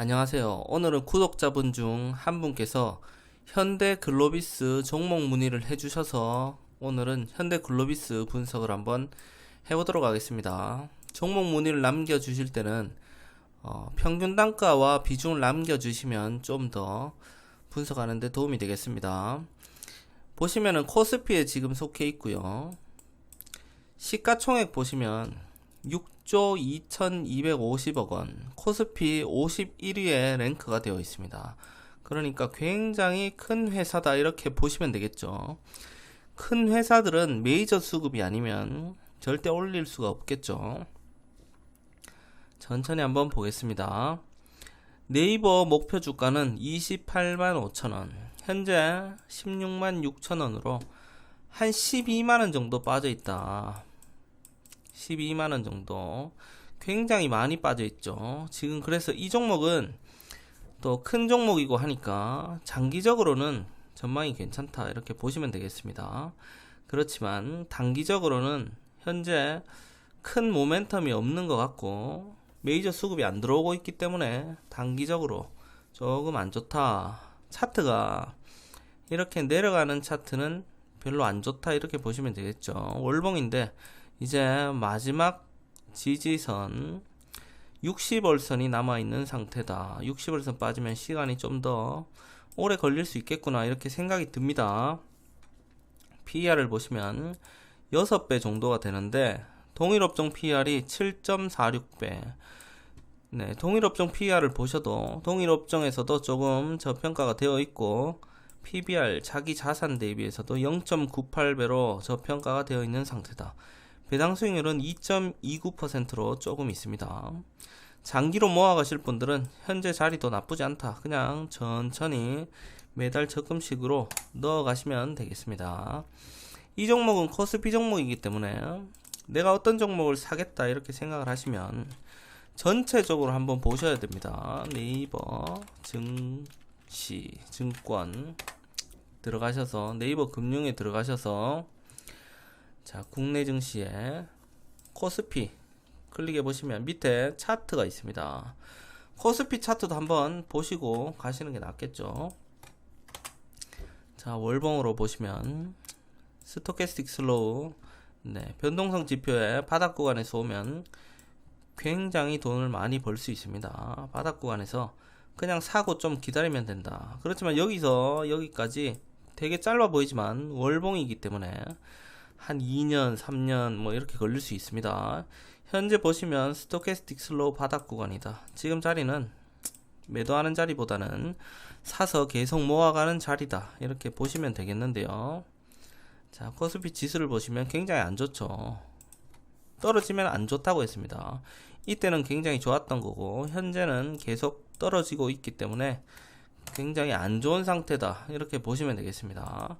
안녕하세요. 오늘은 구독자분 중 한 분께서 현대 글로비스 종목 문의를 해주셔서 오늘은 현대 글로비스 분석을 한번 해보도록 하겠습니다. 종목 문의를 남겨주실 때는 어, 평균 단가와 비중을 남겨주시면 좀 더 분석하는데 도움이 되겠습니다. 보시면은 코스피에 지금 속해 있고요. 시가총액 보시면 6조 2250억 원, 코스피 51위에 랭크가 되어 있습니다. 그러니까 굉장히 큰 회사다 이렇게 보시면 되겠죠. 큰 회사들은 메이저 수급이 아니면 절대 올릴 수가 없겠죠. 천천히 한번 보겠습니다. 네이버 목표 주가는 28만 5천원, 현재 16만 6천원으로 한 12만원 정도 빠져 있다. 12만원 정도. 굉장히 많이 빠져 있죠. 지금 그래서 이 종목은 또 큰 종목이고 하니까 장기적으로는 전망이 괜찮다. 이렇게 보시면 되겠습니다. 그렇지만 단기적으로는 현재 큰 모멘텀이 없는 것 같고 메이저 수급이 안 들어오고 있기 때문에 단기적으로 조금 안 좋다. 차트가 이렇게 내려가는 차트는 별로 안 좋다 이렇게 보시면 되겠죠. 월봉인데 이제 마지막 지지선 60월선이 남아있는 상태다. 60월선 빠지면 시간이 좀 더 오래 걸릴 수 있겠구나 이렇게 생각이 듭니다. PER을 보시면 6배 정도가 되는데 동일 업종 PER이 7.46배 네, 동일 업종 PER을 보셔도 동일 업종에서도 조금 저평가가 되어 있고 PBR 자기 자산 대비해서도 0.98배로 저평가가 되어 있는 상태다. 배당 수익률은 2.29%로 조금 있습니다. 장기로 모아가실 분들은 현재 자리도 나쁘지 않다. 그냥 천천히 매달 적금식으로 넣어가시면 되겠습니다. 이 종목은 코스피 종목이기 때문에 내가 어떤 종목을 사겠다 이렇게 생각을 하시면 전체적으로 한번 보셔야 됩니다. 네이버 증시 증권 들어가셔서 네이버 금융에 들어가셔서 자 국내 증시에 코스피 클릭해 보시면 밑에 차트가 있습니다. 코스피 차트도 한번 보시고 가시는 게 낫겠죠. 자 월봉으로 보시면 스토캐스틱 슬로우 네, 변동성 지표의 바닥 구간에서 오면 굉장히 돈을 많이 벌 수 있습니다. 바닥 구간에서 그냥 사고 좀 기다리면 된다. 그렇지만 여기서 여기까지 되게 짧아 보이지만 월봉이기 때문에 한 2년, 3년 뭐 이렇게 걸릴 수 있습니다. 현재 보시면 스토캐스틱 슬로우 바닥 구간이다. 지금 자리는 매도하는 자리보다는 사서 계속 모아가는 자리다. 이렇게 보시면 되겠는데요. 자, 코스피 지수를 보시면 굉장히 안 좋죠. 떨어지면 안 좋다고 했습니다. 이때는 굉장히 좋았던 거고 현재는 계속 떨어지고 있기 때문에 굉장히 안 좋은 상태다. 이렇게 보시면 되겠습니다.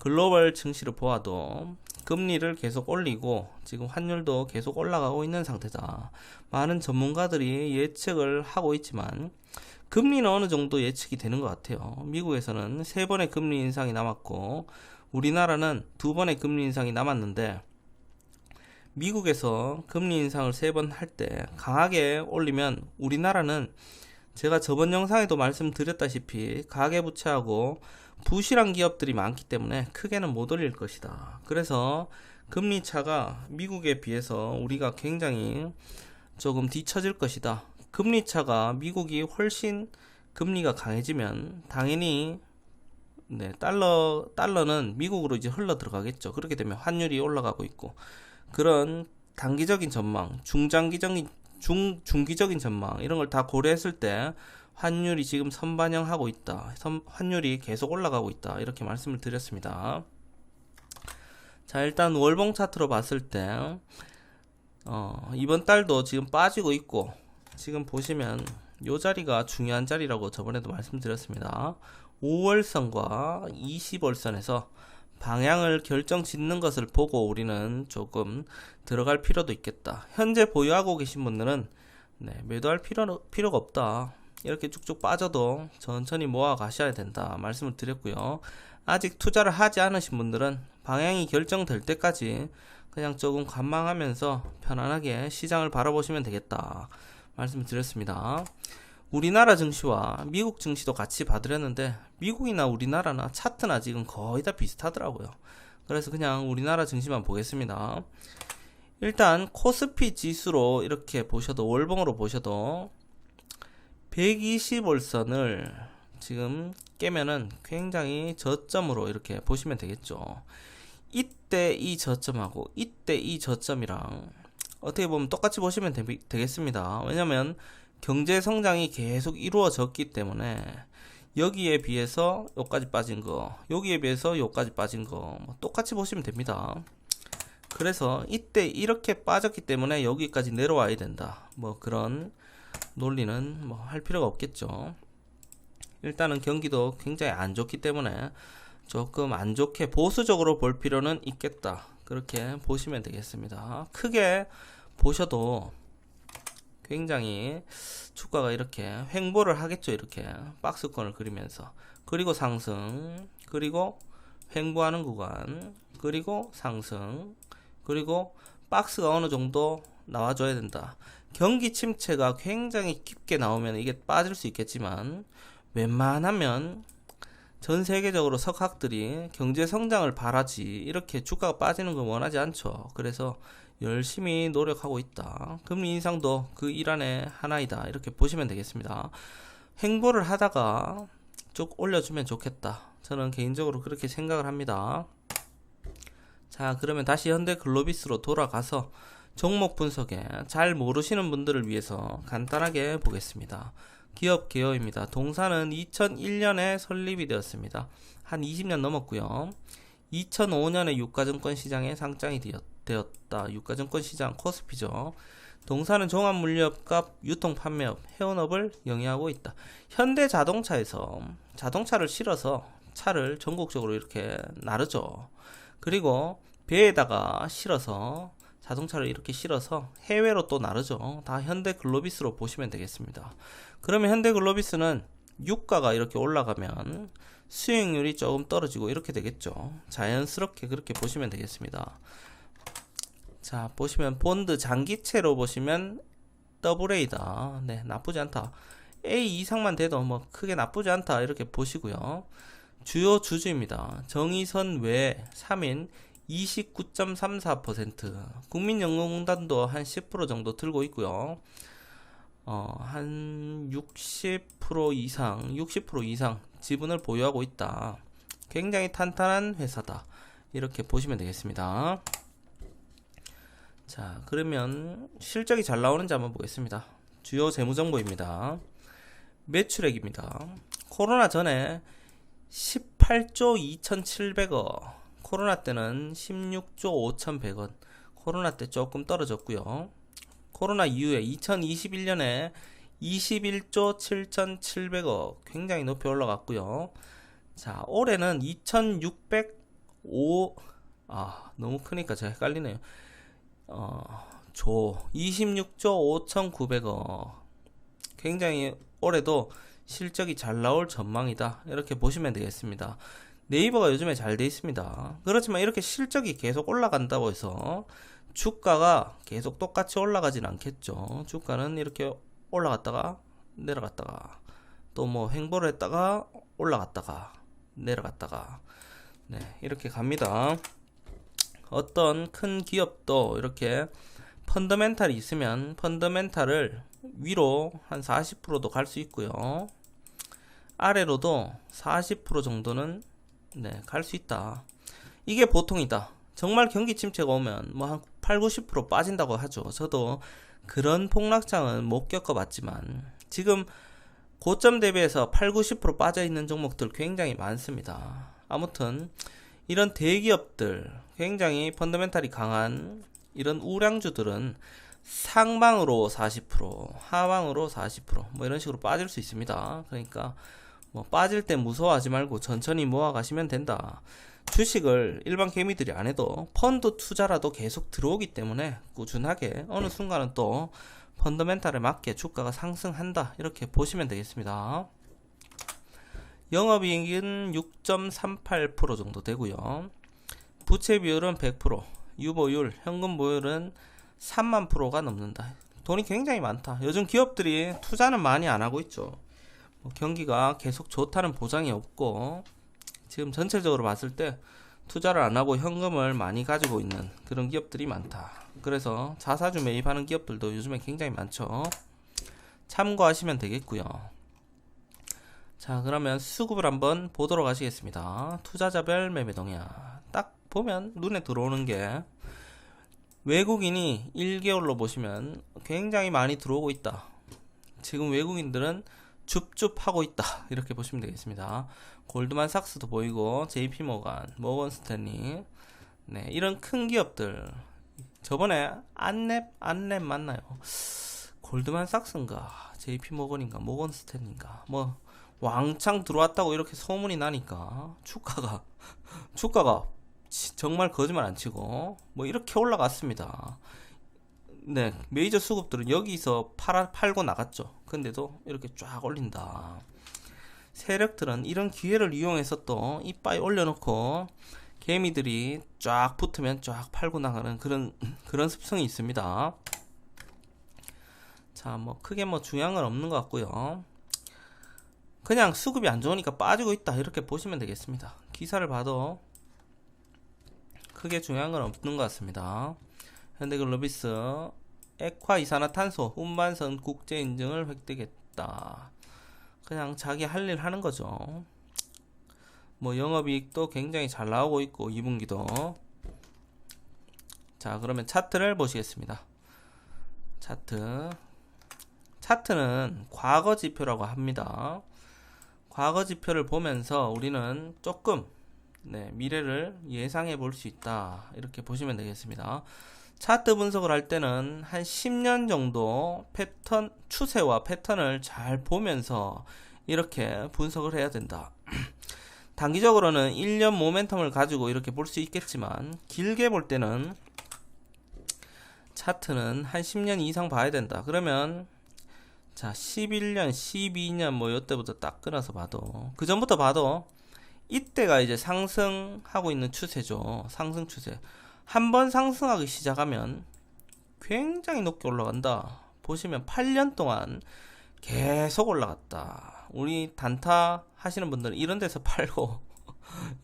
글로벌 증시를 보아도 금리를 계속 올리고 지금 환율도 계속 올라가고 있는 상태다. 많은 전문가들이 예측을 하고 있지만 금리는 어느 정도 예측이 되는 것 같아요. 미국에서는 세 번의 금리 인상이 남았고 우리나라는 두 번의 금리 인상이 남았는데 미국에서 금리 인상을 세 번 할 때 강하게 올리면 우리나라는 제가 저번 영상에도 말씀드렸다시피 가계부채하고 부실한 기업들이 많기 때문에 크게는 못 올릴 것이다. 그래서 금리 차가 미국에 비해서 우리가 굉장히 조금 뒤처질 것이다. 금리 차가 미국이 훨씬 금리가 강해지면 당연히 네, 달러 달러는 미국으로 이제 흘러 들어가겠죠. 그렇게 되면 환율이 올라가고 있고 그런 단기적인 전망, 중장기적인 중 중기적인 전망 이런 걸 다 고려했을 때 환율이 지금 선반영하고 있다. 선, 환율이 계속 올라가고 있다. 이렇게 말씀을 드렸습니다. 자, 일단 월봉 차트로 봤을 때 어, 이번 달도 지금 빠지고 있고 지금 보시면 요 자리가 중요한 자리라고 저번에도 말씀드렸습니다. 5월선과 20월선에서 방향을 결정 짓는 것을 보고 우리는 조금 들어갈 필요도 있겠다. 현재 보유하고 계신 분들은 네, 매도할 필요, 필요가 없다. 이렇게 쭉쭉 빠져도 천천히 모아 가셔야 된다. 말씀을 드렸고요. 아직 투자를 하지 않으신 분들은 방향이 결정될 때까지 그냥 조금 관망하면서 편안하게 시장을 바라보시면 되겠다. 말씀을 드렸습니다. 우리나라 증시와 미국 증시도 같이 받으려는데 미국이나 우리나라나 차트나 지금 거의 다 비슷하더라고요. 그래서 그냥 우리나라 증시만 보겠습니다. 일단 코스피 지수로 이렇게 보셔도 월봉으로 보셔도 120월선을 지금 깨면은 굉장히 저점으로 이렇게 보시면 되겠죠. 이때 이 저점하고 이때 이 저점이랑 어떻게 보면 똑같이 보시면 되, 겠습니다 왜냐면 경제 성장이 계속 이루어졌기 때문에 여기에 비해서 여기까지 빠진 거, 여기에 비해서 여기까지 빠진 거 뭐 똑같이 보시면 됩니다. 그래서 이때 이렇게 빠졌기 때문에 여기까지 내려와야 된다. 뭐 그런 논리는 뭐 할 필요가 없겠죠. 일단은 경기도 굉장히 안 좋기 때문에 조금 안 좋게 보수적으로 볼 필요는 있겠다. 그렇게 보시면 되겠습니다. 크게 보셔도 굉장히 주가가 이렇게 횡보를 하겠죠. 이렇게 박스권을 그리면서 그리고 상승 그리고 횡보하는 구간 그리고 상승 그리고 박스가 어느 정도 나와줘야 된다. 경기 침체가 굉장히 깊게 나오면 이게 빠질 수 있겠지만 웬만하면 전 세계적으로 석학들이 경제 성장을 바라지 이렇게 주가가 빠지는 건 원하지 않죠. 그래서 열심히 노력하고 있다. 금리 인상도 그 일환의 하나이다. 이렇게 보시면 되겠습니다. 행보를 하다가 쭉 올려주면 좋겠다. 저는 개인적으로 그렇게 생각을 합니다. 자, 그러면 다시 현대 글로비스로 돌아가서 종목 분석에 잘 모르시는 분들을 위해서 간단하게 보겠습니다. 기업 개요입니다. 동사는 2001년에 설립이 되었습니다. 한 20년 넘었고요. 2005년에 유가증권 시장에 상장이 되었다. 유가증권 시장 코스피죠. 동사는 종합물류업과 유통판매업, 해운업을 영위하고 있다. 현대자동차에서 자동차를 실어서 차를 전국적으로 이렇게 나르죠. 그리고 배에다가 실어서 자동차를 이렇게 실어서 해외로 또 나르죠. 다 현대 글로비스로 보시면 되겠습니다. 그러면 현대 글로비스는 유가가 이렇게 올라가면 수익률이 조금 떨어지고 이렇게 되겠죠. 자연스럽게 그렇게 보시면 되겠습니다. 자, 보시면 본드 장기채로 보시면 더블A다. 네, 나쁘지 않다. A 이상만 돼도 뭐 크게 나쁘지 않다. 이렇게 보시고요. 주요 주주입니다. 정의선 외 3인 29.34% 국민연금공단도 한 10% 정도 들고 있고요. 어, 한 60% 이상, 60% 이상 지분을 보유하고 있다. 굉장히 탄탄한 회사다. 이렇게 보시면 되겠습니다. 자, 그러면 실적이 잘 나오는지 한번 보겠습니다. 주요 재무정보입니다. 매출액입니다. 코로나 전에 18조 2,700억, 코로나 때는 16조 5,100원, 코로나 때 조금 떨어졌고요. 코로나 이후에 2021년에 21조 7,700억 굉장히 높이 올라갔고요. 자, 올해는 2,605 아, 너무 크니까 제가 헷갈리네요. 어, 조 26조 5,900억. 굉장히 올해도 실적이 잘 나올 전망이다. 이렇게 보시면 되겠습니다. 네이버가 요즘에 잘 돼 있습니다. 그렇지만 이렇게 실적이 계속 올라간다고 해서 주가가 계속 똑같이 올라가진 않겠죠. 주가는 이렇게 올라갔다가 내려갔다가 또 뭐 횡보를 했다가 올라갔다가 내려갔다가 네, 이렇게 갑니다. 어떤 큰 기업도 이렇게 펀더멘탈이 있으면 펀더멘탈을 위로 한 40%도 갈 수 있고요. 아래로도 40% 정도는 네, 갈 수 있다. 이게 보통이다. 정말 경기 침체가 오면 뭐 한 8, 90% 빠진다고 하죠. 저도 그런 폭락장은 못 겪어봤지만 지금 고점 대비해서 8, 90% 빠져 있는 종목들 굉장히 많습니다. 아무튼 이런 대기업들 굉장히 펀더멘탈이 강한 이런 우량주들은 상방으로 40%, 하방으로 40%뭐 이런 식으로 빠질 수 있습니다. 그러니까 뭐 빠질 때 무서워하지 말고 천천히 모아 가시면 된다. 주식을 일반 개미들이 안 해도 펀드 투자라도 계속 들어오기 때문에 꾸준하게 어느 순간은 또 펀더멘탈에 맞게 주가가 상승한다 이렇게 보시면 되겠습니다. 영업이익은 6.38% 정도 되고요. 부채 비율은 100%, 유보율, 현금 보율은 3만 프로가 넘는다. 돈이 굉장히 많다. 요즘 기업들이 투자는 많이 안 하고 있죠. 뭐 경기가 계속 좋다는 보장이 없고 지금 전체적으로 봤을 때 투자를 안 하고 현금을 많이 가지고 있는 그런 기업들이 많다. 그래서 자사주 매입하는 기업들도 요즘에 굉장히 많죠. 참고하시면 되겠고요. 자, 그러면 수급을 한번 보도록 하시겠습니다. 투자자별 매매 동향. 딱 보면 눈에 들어오는 게 외국인이 1개월로 보시면 굉장히 많이 들어오고 있다. 지금 외국인들은 줍줍하고 있다. 이렇게 보시면 되겠습니다. 골드만삭스도 보이고 JP 모간, 모건 스탠리. 네, 이런 큰 기업들 저번에 안랩 안랩 맞나요? 골드만삭스인가 JP 모건인가 모건 스탠리인가 뭐 왕창 들어왔다고 이렇게 소문이 나니까 주가가 지- 정말 거짓말 안 치고 뭐 이렇게 올라갔습니다. 네, 메이저 수급들은 여기서 팔아, 팔고 나갔죠. 근데도 이렇게 쫙 올린다. 세력들은 이런 기회를 이용해서 또 이빠이 올려놓고 개미들이 쫙 붙으면 쫙 팔고 나가는 그런 그런 습성이 있습니다. 자, 뭐 크게 뭐 중요한 건 없는 것 같고요. 그냥 수급이 안 좋으니까 빠지고 있다 이렇게 보시면 되겠습니다. 기사를 봐도 크게 중요한 건 없는 것 같습니다. 현대글로비스 액화 이산화탄소 운반선 국제 인증을 획득했다. 그냥 자기 할 일 하는 거죠. 뭐 영업이익도 굉장히 잘 나오고 있고 2분기도 자 그러면 차트를 보시겠습니다. 차트 차트는 과거 지표라고 합니다. 과거 지표를 보면서 우리는 조금 네, 미래를 예상해 볼 수 있다. 이렇게 보시면 되겠습니다. 차트 분석을 할 때는 한 10년 정도 패턴, 추세와 패턴을 잘 보면서 이렇게 분석을 해야 된다. 단기적으로는 1년 모멘텀을 가지고 이렇게 볼 수 있겠지만, 길게 볼 때는 차트는 한 10년 이상 봐야 된다. 그러면, 자, 11년, 12년 뭐 요때부터 딱 끊어서 봐도, 그 전부터 봐도, 이때가 이제 상승하고 있는 추세죠. 상승 추세. 한 번 상승하기 시작하면 굉장히 높게 올라간다. 보시면 8년 동안 계속 올라갔다. 우리 단타 하시는 분들은 이런 데서 팔고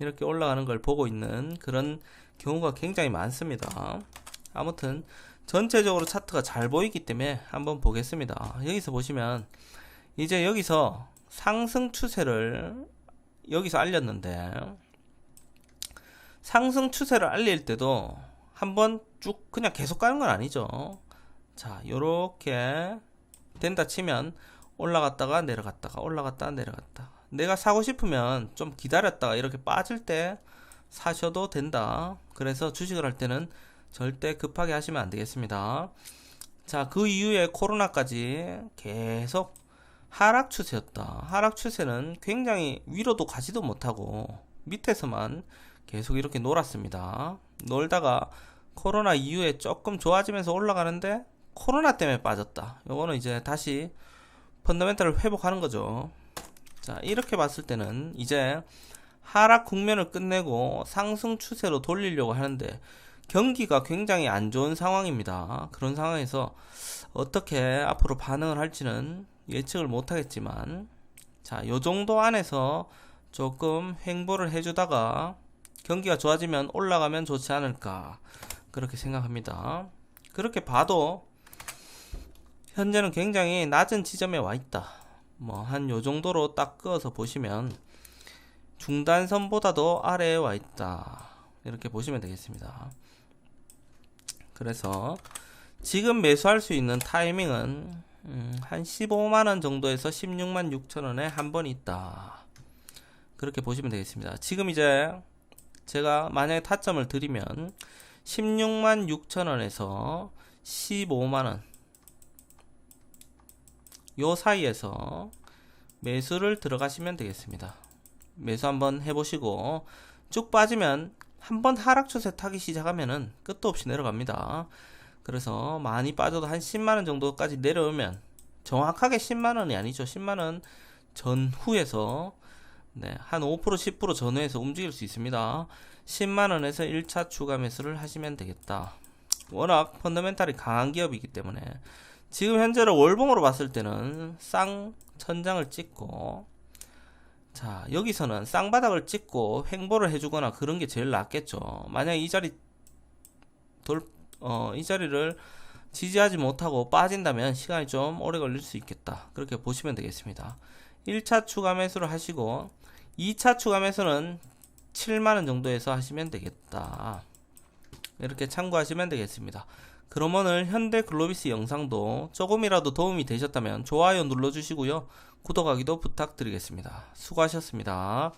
이렇게 올라가는 걸 보고 있는 그런 경우가 굉장히 많습니다. 아무튼 전체적으로 차트가 잘 보이기 때문에 한번 보겠습니다. 여기서 보시면 이제 여기서 상승 추세를 여기서 알렸는데 상승 추세를 알릴 때도 한번 쭉 그냥 계속 가는 건 아니죠. 자, 요렇게 된다 치면 올라갔다가 내려갔다가 올라갔다가 내려갔다. 내가 사고 싶으면 좀 기다렸다가 이렇게 빠질 때 사셔도 된다. 그래서 주식을 할 때는 절대 급하게 하시면 안 되겠습니다. 자, 그 이후에 코로나까지 계속 하락 추세였다. 하락 추세는 굉장히 위로도 가지도 못하고 밑에서만 계속 이렇게 놀았습니다. 놀다가 코로나 이후에 조금 좋아지면서 올라가는데 코로나 때문에 빠졌다. 요거는 이제 다시 펀더멘탈을 회복하는 거죠. 자, 이렇게 봤을 때는 이제 하락 국면을 끝내고 상승 추세로 돌리려고 하는데 경기가 굉장히 안 좋은 상황입니다. 그런 상황에서 어떻게 앞으로 반응을 할지는 예측을 못 하겠지만 자, 요 정도 안에서 조금 횡보를 해주다가 경기가 좋아지면 올라가면 좋지 않을까 그렇게 생각합니다. 그렇게 봐도 현재는 굉장히 낮은 지점에 와 있다. 뭐 한 요 정도로 딱 그어서 보시면 중단선보다도 아래에 와 있다. 이렇게 보시면 되겠습니다. 그래서 지금 매수할 수 있는 타이밍은 음, 한 15만원 정도에서 16만 6천원에 한 번 있다. 그렇게 보시면 되겠습니다. 지금 이제 제가 만약에 타점을 드리면 16만 6천원에서 15만원 요 사이에서 매수를 들어가시면 되겠습니다. 매수 한번 해보시고 쭉 빠지면 한번 하락 추세 타기 시작하면은 끝도 없이 내려갑니다. 그래서 많이 빠져도 한 10만원 정도까지 내려오면 정확하게 10만원이 아니죠. 10만원 전후에서 네, 한 5% 10% 전후에서 움직일 수 있습니다. 10만원에서 1차 추가 매수를 하시면 되겠다. 워낙 펀더멘탈이 강한 기업이기 때문에 지금 현재로 월봉으로 봤을 때는 쌍 천장을 찍고 자 여기서는 쌍바닥을 찍고 횡보를 해주거나 그런 게 제일 낫겠죠 만약 이 자리 돌, 어, 이 자리를 지지하지 못하고 빠진다면 시간이 좀 오래 걸릴 수 있겠다 그렇게 보시면 되겠습니다 1차 추가 매수를 하시고 2차 추가 매수는 7만원 정도에서 하시면 되겠다 이렇게 참고하시면 되겠습니다 그럼 오늘 현대 글로비스 영상도 조금이라도 도움이 되셨다면 좋아요 눌러주시고요. 구독하기도 부탁드리겠습니다. 수고하셨습니다.